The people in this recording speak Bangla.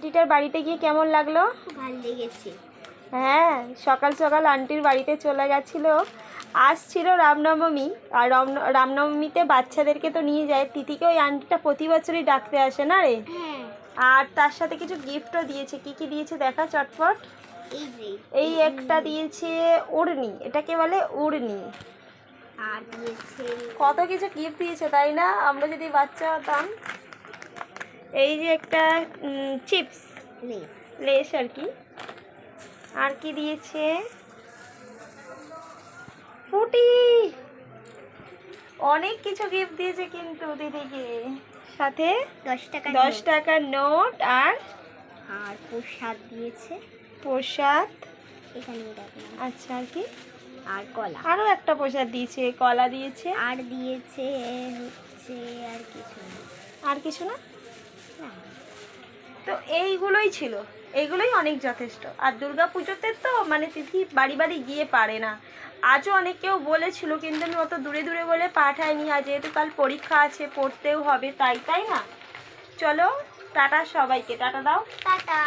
আন্টিটার বাড়িতে গিয়ে কেমন লাগল? খুব ভালো লেগেছে। হ্যাঁ সকাল সকাল আন্টির বাড়িতে চলে গেছিল। আসছিল রামনবমী আর রাম- রামনবমীতে বাচ্চাদেরকে তো নিয়ে যায়। তিথিকে ওই আন্টিটা প্রতি বছরই ডাকতে আসে না রে? হ্যাঁ। আর তার সাথে কিছু গিফটও দিয়েছে। কি কি দিয়েছে দেখা চটপট? এই একটা দিয়েছে উড়নি এটাকে বলে উড়নি। আর কত কিছু গিফট দিয়েছে তাই না? আমরা যদি বাচ্চা হতাম। এই যে একটা চিপস লেস আর কি। আর কি দিয়েছে? ফুটি অনেক কিছু গিফট দিয়েছে কিন্তু দিদিকে। সাথে দশ টাকা দশ টাকার নোট আর আর প্রসাদ দিয়েছে। প্রসাদ। এখানে আচ্ছা আর কি? আর কলা। আরও একটা প্রসাদ দিয়েছে কলা দিয়েছে। আর দিয়েছে হচ্ছে আর কিছু না। আর কিছু না। তো এইগুলোই ছিল। এইগুলোই অনেক যথেষ্ট। আর দুর্গা পুজোতে তো মানে তিথি বাড়ি বাড়ি গিয়ে পারে না। আজও অনেক কেউ বলেছিল, কিন্তু আমি অত দূরে দূরে বলে পাঠাইনি। আর যেহেতু কাল পরীক্ষা আছে, পড়তেও হবে, তাই তাই না? চলো, টাটা সবাইকে। টাটা দাও। টাটা।